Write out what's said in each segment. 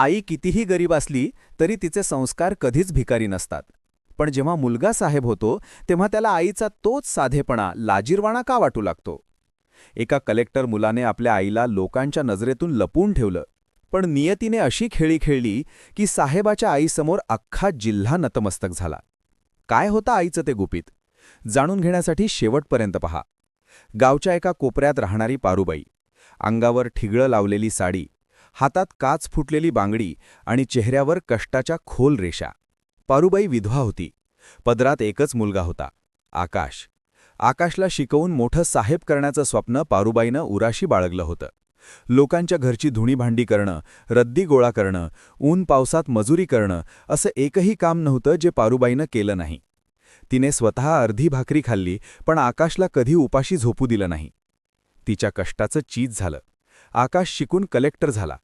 आई कितीही गरीब असली तरी तिचे संस्कार कधीच भिकारी नसतात. पण जेव्हा मुलगा साहेब होतो तेव्हा त्याला आईचा तोच साधेपणा लाजीरवाणा का वाटू लागतो? एका कलेक्टर मुलाने आपल्या आईला लोकांच्या नजरेतून लपून ठेवलं. पण नियतीने अशी खेळी खेळली की साहेबाच्या आईसमोर अख्खा जिल्हा नतमस्तक झाला. काय होतं आईचं ते गुपित? जाणून घेण्यासाठी शेवटपर्यंत पहा. गावच्या एका कोपऱ्यात राहणारी पारुबाई. अंगावर ठिगळं लावलेली साडी हातात काच फुटलेली बांगडी आणि चेहऱ्यावर कष्टाच्या खोल रेषा. पारुबाई विधवा होती. पदरात एकच मुलगा होता. आकाश. आकाशला शिकवून मोठं साहेब करण्याचं स्वप्न पारुबाईनं उराशी बाळगलं होतं. लोकांच्या घरची धुणीभांडी करणं रद्दी गोळा करणं ऊन पावसात मजुरी करणं असं एकही काम नव्हतं जे पारुबाईनं केलं नाही. तिने स्वतः अर्धी भाकरी खाल्ली पण आकाशला कधी उपाशी झोपू दिलं नाही. तिच्या कष्टाचं चीज झालं. आकाश शिकून कलेक्टर झाला.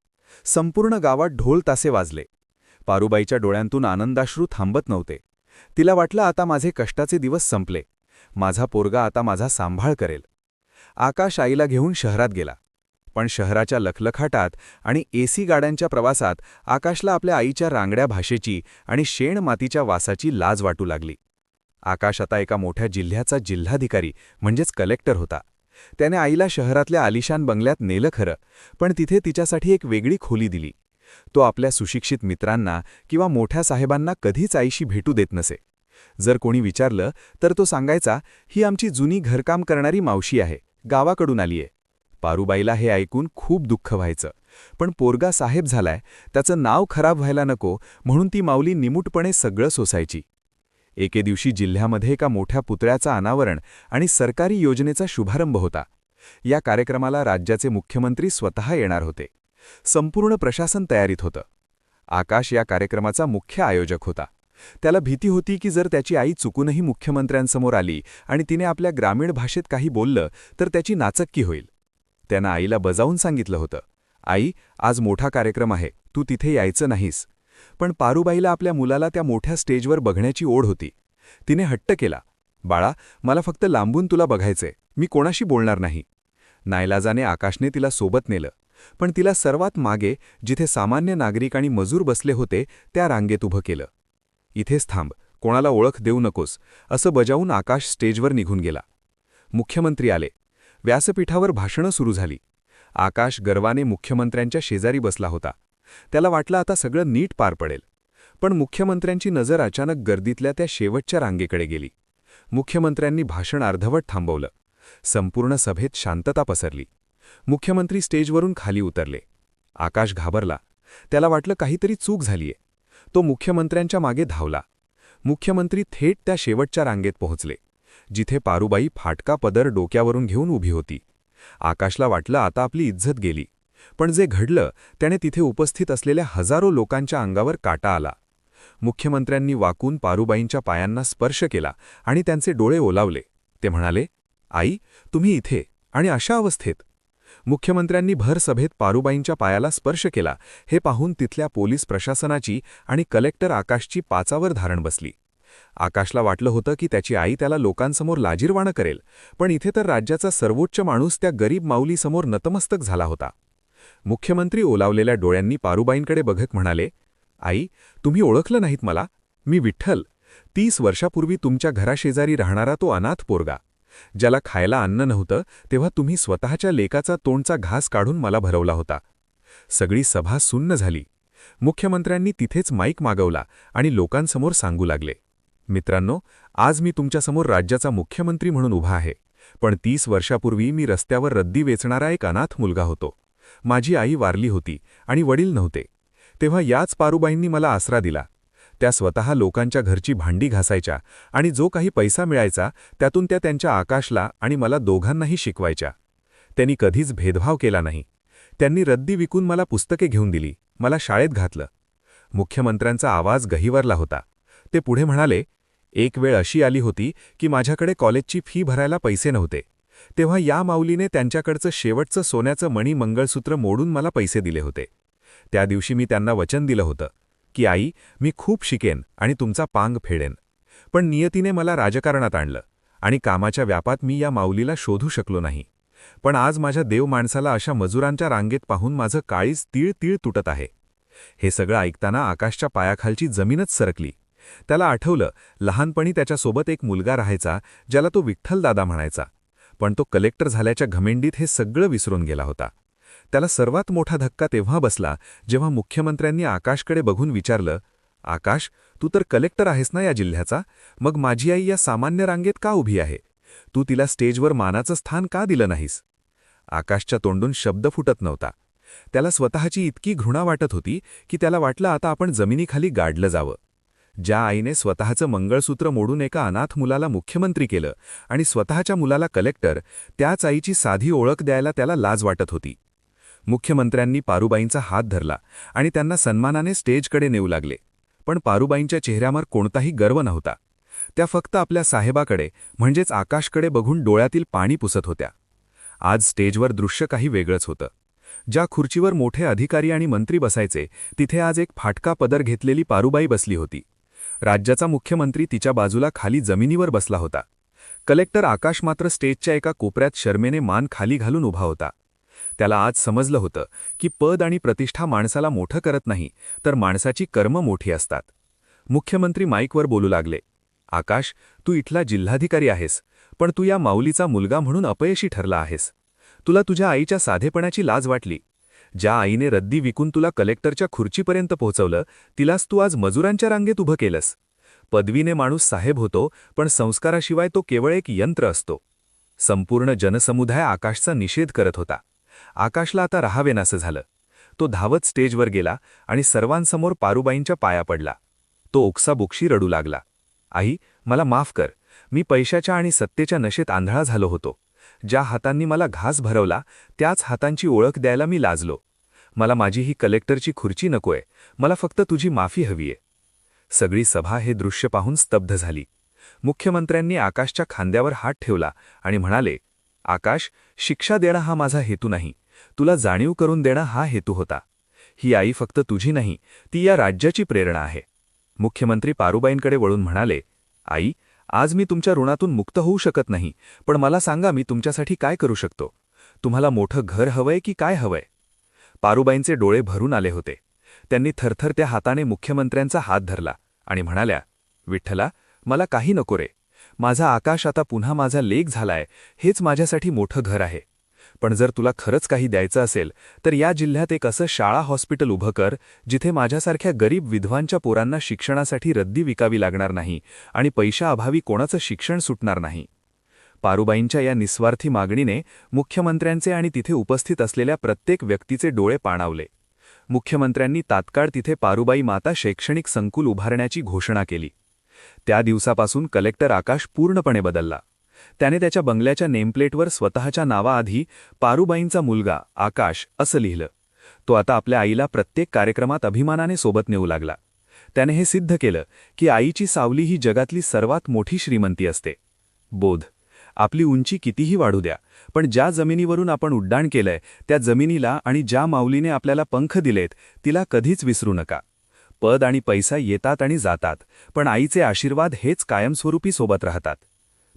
संपूर्ण गावात ढोल तासे वाजले. पारुबाईच्या डोळ्यांतून आनंदाश्रू थांबत नव्हते. तिला वाटलं आता माझे कष्टाचे दिवस संपले. माझा पोरगा आता माझा सांभाळ करेल. आकाश आईला घेऊन शहरात गेला. पण शहराच्या लखलखाटात आणि एसी गाड्यांच्या प्रवासात आकाशला आपल्या आईच्या रांगड्या भाषेची आणि शेण मातीच्या वासाची लाज वाटू लागली. आकाश आता एका मोठ्या जिल्ह्याचा जिल्हाधिकारी म्हणजेच कलेक्टर होता. त्याने आईला शहरातल्या आलिशान बंगल्यात नेलं खरं पण तिथे तिच्यासाठी एक वेगळी खोली दिली. तो आपल्या सुशिक्षित मित्रांना किंवा मोठ्या साहेबांना कधीच आईशी भेटू देत नसे. जर कोणी विचारलं तर तो सांगायचा ही आमची जुनी घरकाम करणारी मावशी आहे गावाकडून आलीये. पारूबाईला हे ऐकून खूप दुःख व्हायचं. पण पोरगा साहेब झालाय त्याचं नाव खराब व्हायला नको म्हणून ती माऊली निमूटपणे सगळं सोसायची. एके दिवशी जिल्ह्यामध्ये एका मोठ्या पुतळ्याचा अनावरण आणि सरकारी योजनेचा शुभारंभ होता. या कार्यक्रमाला राज्याचे मुख्यमंत्री स्वतः येणार होते. संपूर्ण प्रशासन तयारीत होतं. आकाश या कार्यक्रमाचा मुख्य आयोजक होता. त्याला भीती होती की जर त्याची आई चुकूनही मुख्यमंत्र्यांसमोर आली आणि तिने आपल्या ग्रामीण भाषेत काही बोललं तर त्याची नाचक्की होईल. त्यानं आईला बजावून सांगितलं होतं आई आज मोठा कार्यक्रम आहे तू तिथे यायचं नाहीस. पण पारुबाईला आपल्या मुलाला त्या मोठ्या स्टेजवर बघण्याची ओढ होती. तिने हट्ट केला बाळा मला फक्त लांबून तुला बघायचंय मी कोणाशी बोलणार नाही. नायलाजाने आकाशने तिला सोबत नेलं पण तिला सर्वात मागे जिथे सामान्य नागरिक आणि मजूर बसले होते त्या रांगेत उभं केलं. इथेच थांब कोणाला ओळख देऊ नकोस असं बजावून आकाश स्टेजवर निघून गेला. मुख्यमंत्री आले. व्यासपीठावर भाषणं सुरू झाली. आकाश गर्वाने मुख्यमंत्र्यांच्या शेजारी बसला होता. त्याला वाटलं आता सगळं नीट पार पडेल. पण मुख्यमंत्र्यांची नजर अचानक गर्दीतल्या त्या शेवटच्या रांगेकडे गेली. मुख्यमंत्र्यांनी भाषण अर्धवट थांबवलं. संपूर्ण सभेत शांतता पसरली. मुख्यमंत्री स्टेजवरून खाली उतरले. आकाश घाबरला. त्याला वाटलं काहीतरी चूक झालीये. तो मुख्यमंत्र्यांच्या मागे धावला. मुख्यमंत्री थेट त्या शेवटच्या रांगेत पोहोचले. जिथे पारुबाई फाटका पदर डोक्यावरून घेऊन उभी होती. आकाशला वाटलं आता आपली इज्जत गेली. पण जे घडलं त्याने तिथे उपस्थित असलेल्या हजारो लोकांच्या अंगावर काटा आला. मुख्यमंत्र्यांनी वाकून पारुबाईंच्या पायांना स्पर्श केला आणि त्यांचे डोळे ओलावले. ते म्हणाले आई तुम्ही इथे आणि अशा अवस्थेत. मुख्यमंत्र्यांनी भर सभेत पारुबाईंच्या पायाला स्पर्श केला. हे पाहून तिथल्या पोलीस प्रशासनाची आणि कलेक्टर आकाशची पाचावर धारण बसली. आकाशला वाटलं होतं की त्याची आई त्याला लोकांसमोर लाजीरवाणं करेल पण इथे तर राज्याचा सर्वोच्च माणूस त्या गरीब माऊलीसमोर नतमस्तक झाला होता. मुख्यमंत्री ओलावलेल्या डोळ्यांनी पारुबाईंकडे बघत म्हणाले आई तुम्ही ओळखलं नाहीत मला. मी विठ्ठल. तीस वर्षापूर्वी तुमच्या घराशेजारी राहणारा तो अनाथ पोरगा. ज्याला खायला अन्न नव्हतं तेव्हा तुम्ही स्वतःच्या लेकाचा तोंडचा घास काढून मला भरवला होता. सगळी सभा सुन्न झाली. मुख्यमंत्र्यांनी तिथेच माईक मागवला आणि लोकांसमोर सांगू लागले. मित्रांनो आज मी तुमच्यासमोर राज्याचा मुख्यमंत्री म्हणून उभा आहे. पण तीस वर्षापूर्वी मी रस्त्यावर रद्दी वेचणारा एक अनाथ मुलगा होतो. माझी आई वारली होती आणि वडील नव्हते. तेव्हा याच पारुबाईंनी मला आसरा दिला. त्या स्वतः लोकांच्या घरची भांडी घासायच्या आणि जो काही पैसा मिळायचा त्यातून त्या त्यांच्या आकाशला आणि मला दोघांनाही शिकवायच्या. त्यांनी कधीच भेदभाव केला नाही. त्यांनी रद्दी विकून मला पुस्तके घेऊन दिली. मला शाळेत घातलं. मुख्यमंत्र्यांचा आवाज गहिवरला होता. ते पुढे म्हणाले एक वेळ अशी आली होती की माझ्याकडे कॉलेजची फी भरायला पैसे नव्हते. तेव्हा या माऊलीने त्यांच्याकडचं शेवटचं सोन्याचं मणी मंगळसूत्र मोडून मला पैसे दिले होते. त्या दिवशी मी त्यांना वचन दिलं होतं की आई मी खूप शिकेन आणि तुमचा पांग फेडेन. पण नियतीने मला राजकारणात आणलं आणि कामाच्या व्यापात मी या माऊलीला शोधू शकलो नाही. पण आज माझ्या देव माणसाला अशा मजुरांच्या रांगेत पाहून माझं काळीच तीळ तीळ तुटत आहे. हे सगळं ऐकताना आकाशच्या पायाखालची जमीनच सरकली. त्याला आठवलं लहानपणी त्याच्यासोबत एक मुलगा राहायचा ज्याला तो विठ्ठलदादा म्हणायचा. पण तो कलेक्टर झाल्याच्या घमेंडीत हे सगळं विसरून गेला होता. त्याला सर्वात मोठा धक्का तेव्हा बसला जेव्हा मुख्यमंत्र्यांनी आकाशकडे बघून विचारलं आकाश तू तर कलेक्टर आहेस ना या जिल्ह्याचा? मग माझी आई या सामान्य रांगेत का उभी आहे? तू तिला स्टेजवर मानाचं स्थान का दिलं नाहीस? आकाशच्या तोंडून शब्द फुटत नव्हता. त्याला स्वतःची इतकी घृणा वाटत होती की त्याला वाटलं आता आपण जमिनीखाली गाडलं जावं. ज्या आईने स्वतःचं मंगळसूत्र मोडून एका अनाथ मुलाला मुख्यमंत्री केलं आणि स्वतःच्या मुलाला कलेक्टर त्याच आईची साधी ओळख द्यायला त्याला लाज वाटत होती. मुख्यमंत्र्यांनी पारुबाईंचा हात धरला आणि त्यांना सन्मानाने स्टेजकडे नेऊ लागले. पण पारुबाईंच्या चेहऱ्यावर कोणताही गर्व नव्हता. त्या फक्त आपल्या साहेबाकडे म्हणजेच आकाशकडे बघून डोळ्यातील पाणी पुसत होत्या. आज स्टेजवर दृश्य काही वेगळंच होतं. ज्या खुर्चीवर मोठे अधिकारी आणि मंत्री बसायचे तिथे आज एक फाटका पदर घेतलेली पारुबाई बसली होती. राज्याचा मुख्यमंत्री तिच्या बाजूला खाली जमिनीवर बसला होता. कलेक्टर आकाश मात्र स्टेजच्या एका कोपऱ्यात शर्मेने मान खाली घालून उभा होता. त्याला आज समजलं होतं की पद आणि प्रतिष्ठा माणसाला मोठं करत नाही तर माणसाची कर्म मोठी असतात. मुख्यमंत्री माईकवर बोलू लागले आकाश तू इथला जिल्हाधिकारी आहेस पण तू या माऊलीचा मुलगा म्हणून अपयशी ठरला आहेस. तुला तुझ्या आईच्या साधेपणाची लाज वाटली ज्या आईने रद्दी विकून तुला कलेक्टरच्या खुर्चीपर्यंत पोहोचवलं तिलाच तू आज मजुरांच्या रांगेत उभं केलंस. पदवीने माणूस साहेब होतो पण संस्काराशिवाय तो केवळ एक यंत्र असतो. संपूर्ण जनसमुदाय आकाशचा निषेध करत होता. आकाशला आता राहावेनासं झालं. तो धावत स्टेजवर गेला आणि सर्वांसमोर पारुबाईंच्या पाया पडला. तो ओक्साबुक्षी रडू लागला. आई मला माफ कर. मी पैशाच्या आणि सत्तेच्या नशेत आंधळा झालो होतो. ज्या हातांनी मला घास भरवला त्याच हातांची ओळख द्यायला मी लाजलो. मला माझी ही कलेक्टरची खुर्ची नकोय मला फक्त तुझी माफी हवीये. सगळी सभा हे दृश्य पाहून स्तब्ध झाली. मुख्यमंत्र्यांनी आकाशच्या खांद्यावर हात ठेवला आणि म्हणाले आकाश शिक्षा देणं हा माझा हेतू नाही. तुला जाणीव करून देणं हा हेतू होता. ही आई फक्त तुझी नाही ती या राज्याची प्रेरणा आहे. मुख्यमंत्री पारुबाईंकडे वळून म्हणाले आई आज मी तुमच्या ऋणातून मुक्त होऊ शकत नाही पण मला सांगा मी तुमच्यासाठी काय करू शकतो. तुम्हाला मोठं घर हवंय की काय हवंय? पारुबाईंचे डोळे भरून आले होते. त्यांनी थरथर त्या हाताने मुख्यमंत्र्यांचा हात धरला आणि म्हणाल्या विठ्ठला मला काही नको रे. माझा आकाश आता पुन्हा माझा लेख झालाय. हेच माझ्यासाठी मोठं घर आहे. पण जर तुला खरंच काही द्यायचं असेल तर या जिल्ह्यात एक असं शाळा हॉस्पिटल उभं कर जिथे माझ्यासारख्या गरीब विधवांच्या पोरांना शिक्षणासाठी रद्दी विकावी लागणार नाही आणि पैशाअभावी कोणाचं शिक्षण सुटणार नाही. पारुबाईंच्या या निस्वार्थी मागणीने मुख्यमंत्र्यांचे आणि तिथे उपस्थित असलेल्या प्रत्येक व्यक्तीचे डोळे पाणावले. मुख्यमंत्र्यांनी तात्काळ तिथे पारुबाई माता शैक्षणिक संकुल उभारण्याची घोषणा केली. त्या दिवसापासून कलेक्टर आकाश पूर्णपणे बदलला. त्याने त्याच्या बंगल्याच्या नेमप्लेटवर स्वतःच्या नावाआधी पारुबाईंचा मुलगा आकाश असं लिहिलं. तो आता आपल्या आईला प्रत्येक कार्यक्रमात अभिमानाने सोबत नेऊ लागला. त्याने हे सिद्ध केलं की आईची सावली ही जगातली सर्वात मोठी श्रीमंती असते. बोध. आपली उंची कितीही वाढू द्या पण ज्या जमिनीवरून आपण उड्डाण केलंय त्या जमिनीला आणि ज्या माऊलीने आपल्याला पंख दिलेत तिला कधीच विसरू नका. पद आणि पैसा येतात आणि जातात पण आईचे आशीर्वाद हेच कायमस्वरूपी सोबत राहतात.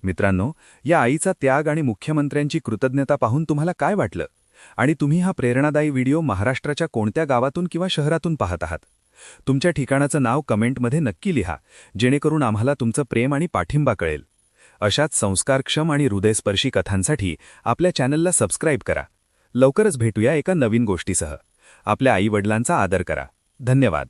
मित्रांनो या आईचा त्याग आणि मुख्यमंत्र्यांची कृतज्ञता पाहून तुम्हाला काय वाटलं? आणि तुम्ही हा प्रेरणादायी व्हिडिओ महाराष्ट्राच्या कोणत्या गावातून किंवा शहरातून पाहत आहात? तुमच्या ठिकाणाचं नाव कमेंटमध्ये नक्की लिहा जेणेकरून आम्हाला तुमचं प्रेम आणि पाठिंबा कळेल. अशाच संस्कारक्षम आणि हृदयस्पर्शी कथांसाठी आपल्या चॅनलला सबस्क्राईब करा. लवकरच भेटूया एका नवीन गोष्टीसह. आपल्या आईवडिलांचा आदर करा. धन्यवाद.